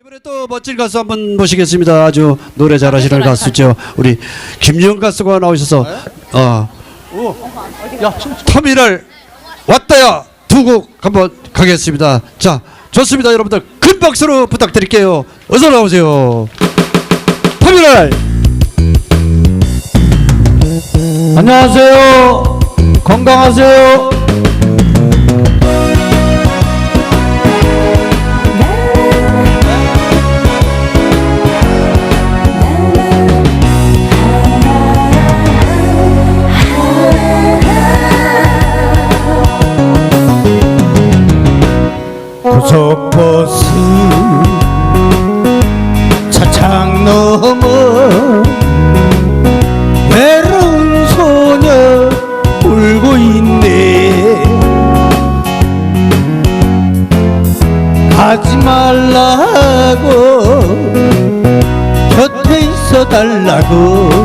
이번에 또 멋진 가수 한분 모시겠습니다. 아주 노래 잘하시는 가수죠. 우리 김유영 가수가 나오셔서 어 터미널 왔다야 두 곡 한번 가겠습니다. 자 좋습니다, 여러분들 큰 박수로 부탁드릴게요. 어서 나오세요. 터미널 안녕하세요. 건강하세요. 고속버스 차창 넘어 외로운 소녀 울고 있네. 가지 말라고 곁에 있어 달라고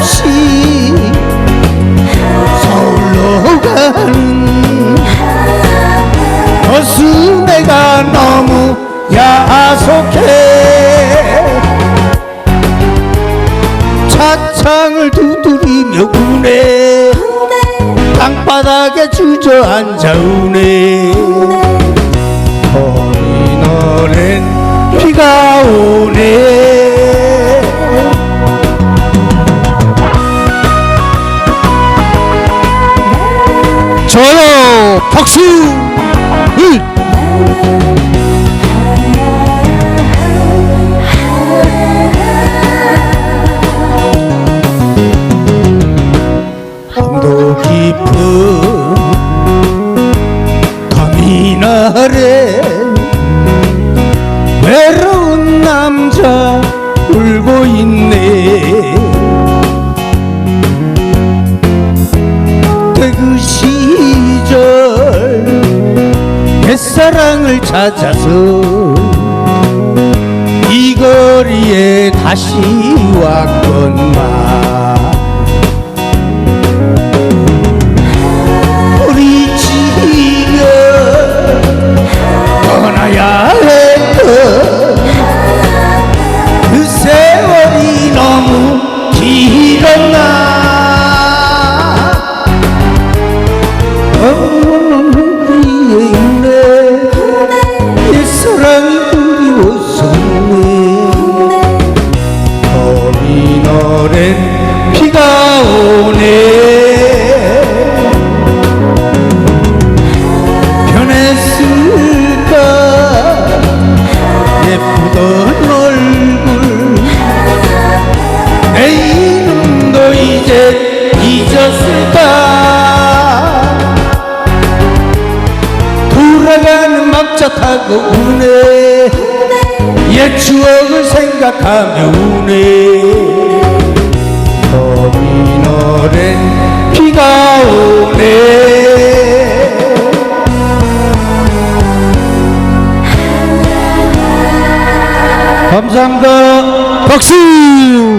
없이 서울로 가는 버스 내가 너무 야속해. 차창을 두드리며 우네. 땅바닥에 주저앉아 우네 깊은 터미널에 외로운 남자 울고 있네. 그 시절 옛사랑을 찾아서 이 거리에 다시 왔건만 예쁘던 얼굴. 내 이름도 이제 잊었을까? 돌아가는 막차 타고 우네. 옛 추억을 생각하며 우네 감사합니다. 박수!